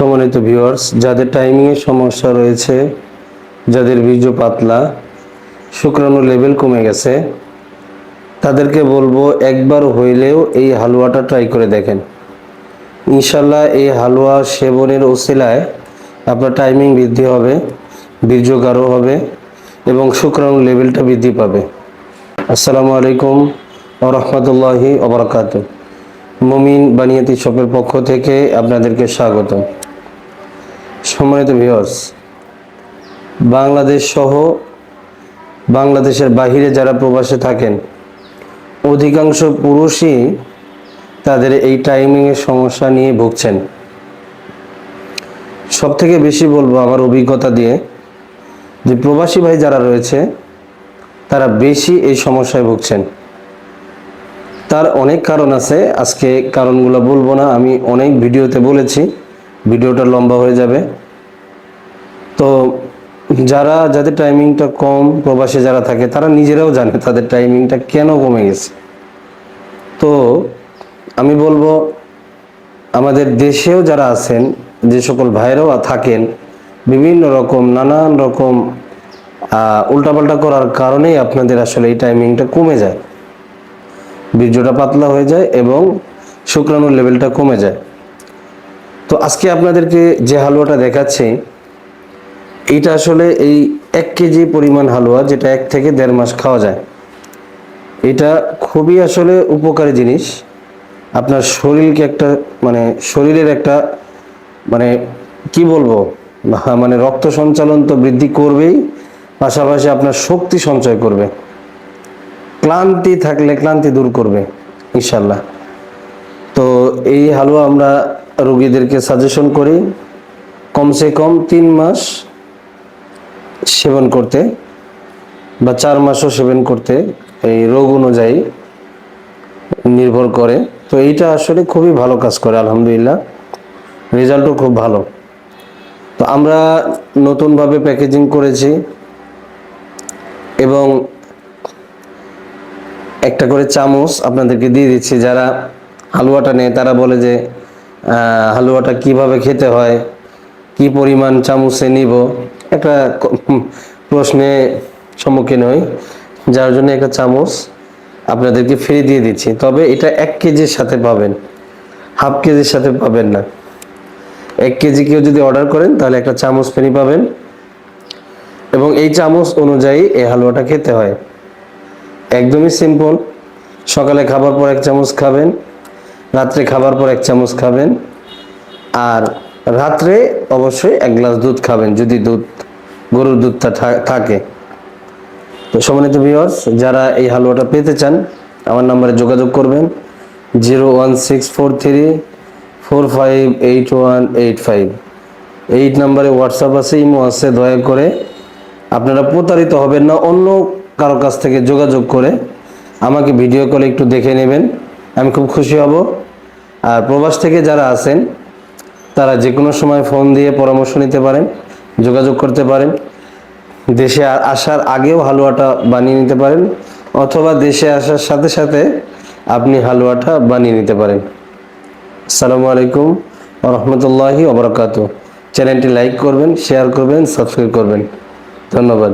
সম্মানিত ভিউয়ার্স যাদের টাইমিংয়ের সমস্যা রয়েছে, যাদের বীর্য পাতলা শুক্রাণু লেভেল কমে গেছে, তাদেরকে বলব একবার হইলেও এই হালুয়াটা ট্রাই করে দেখেন। ইনশাল্লাহ এই হালুয়া সেবনের ওসিলায় আপনার টাইমিং বৃদ্ধি হবে বীর্য গাঢ় হবে এবং শুক্রাণু লেভেলটা বৃদ্ধি পাবে। আসসালামু আলাইকুম ওরহমতুল্লাহি ওবরাকাত মুমিন বানিয়াতি শপের পক্ষ থেকে আপনাদেরকে স্বাগত সম্মানিত ভিউয়ার্স বাংলাদেশ সহ বাংলাদেশের বাহিরে যারা প্রবাসে থাকেন, অধিকাংশ পুরুষই তাদের এই টাইমিংয়ের সমস্যা নিয়ে ভুগছেন। সব থেকে বেশি বলব আমার অভিজ্ঞতা দিয়ে যে প্রবাসী ভাই যারা রয়েছে, তারা বেশি এই সমস্যায় ভুগছেন। তার অনেক কারণ আছে, আজকে কারণগুলো বলব না, আমি অনেক ভিডিওতে বলেছি, ভিডিওটা লম্বা হয়ে যাবে। তো যারা, যাদের টাইমিংটা কম, প্রবাসে যারা থাকে, তারা নিজেরাও জানে তাদের টাইমিংটা কেন কমে গেছে। তো আমি বলব, আমাদের দেশেও যারা আছেন, যে সকল ভাইরাও থাকেন, বিভিন্ন রকম, নানান রকম উল্টাপাল্টা করার কারণেই আপনাদের আসলে এই টাইমিংটা কমে যায়। বীর্যটা পাতলা হয়ে যায় এবং শুক্রাণুর লেভেলটা কমে যায়। তো আজকে আপনাদেরকে যে হালুয়াটা দেখাচ্ছি এইটা আসলে এই এক কেজি পরিমাণ হালুয়া যেটা এক থেকে দেড় মাস খাওয়া যায়। এটা খুবই আসলে উপকারী জিনিস। আপনার শরীরকে একটা মানে শরীরের একটা মানে কি বলব? মানে রক্ত সঞ্চালন তো বৃদ্ধি করবেই, পাশাপাশি আপনার শক্তি সঞ্চয় করবে। ক্লান্তি থাকলে ক্লান্তি দূর করবে, ইনশাল্লাহ। তো এই হালুয়া আমরা রোগীদেরকে সাজেশন করি, কমসে কম তিন মাস সেবন করতে বা চার মাসও সেবন করতে এই রোগ অনুযায়ী নির্ভর করে। তো এইটা আসলে খুবই ভালো কাজ করে, আলহামদুলিল্লাহ। রেজাল্টও খুব ভালো। তো আমরা নতুনভাবে প্যাকেজিং করেছি এবং একটা করে চামচ আপনাদেরকে দিয়ে দিচ্ছি। যারা হালুয়াটা নেয়, তারা বলে যে হালুয়াটা কীভাবে খেতে হয়, কি পরিমাণ চামচে নিব একটা প্রশ্নে সম্মুখীন হই, যার জন্য একটা চামচ আপনাদেরকে ফ্রি দিয়ে দিচ্ছি। তবে এটা এক কেজির সাথে পাবেন হাফ কেজির সাথে পাবেন না। এক কেজি কেউ যদি অর্ডার করেন, তাহলে একটা চামচ ফ্রি পাবেন। এবং এই চামচ অনুযায়ী এই হালুয়াটা খেতে হয়। একদমই সিম্পল সকালে খাবার পর এক চামচ খাবেন, রাত্রে খাবার পর এক চামচ খাবেন, আর রাত্রে অবশ্যই এক গ্লাস দুধ খাবেন, যদি দুধ গরুর দুধটা থাকে। তো সম্মানিত ভিউয়ার্স যারা এই হালুয়াটা পেতে চান, আমার নাম্বারে যোগাযোগ করবেন। Zero one six four three four five eight one eight five. Eight নাম্বারে হোয়াটসঅ্যাপ আছে, ইমো আছে, দয়া করে আপনারা প্রতারিত হবেন না, অন্য কারও কাছ থেকে যোগাযোগ করে আমাকে ভিডিও কলে একটু দেখে নেবেন। আমি খুব খুশি হব। আর প্রবাস থেকে যারা আছেন, তারা যে কোনো সময় ফোন দিয়ে পরামর্শ নিতে পারেন। যোগাযোগ করতে পারেন। দেশে আসার আগেও হালুয়াটা বানিয়ে নিতে পারেন অথবা দেশে আসার সাথে সাথে আপনি হালুয়াটা বানিয়ে নিতে পারেন। আসসালামু আলাইকুম রহমতুল্লাহি অবরাকাত চ্যানেলটি লাইক করবেন, শেয়ার করবেন, সাবস্ক্রাইব করবেন। ধন্যবাদ।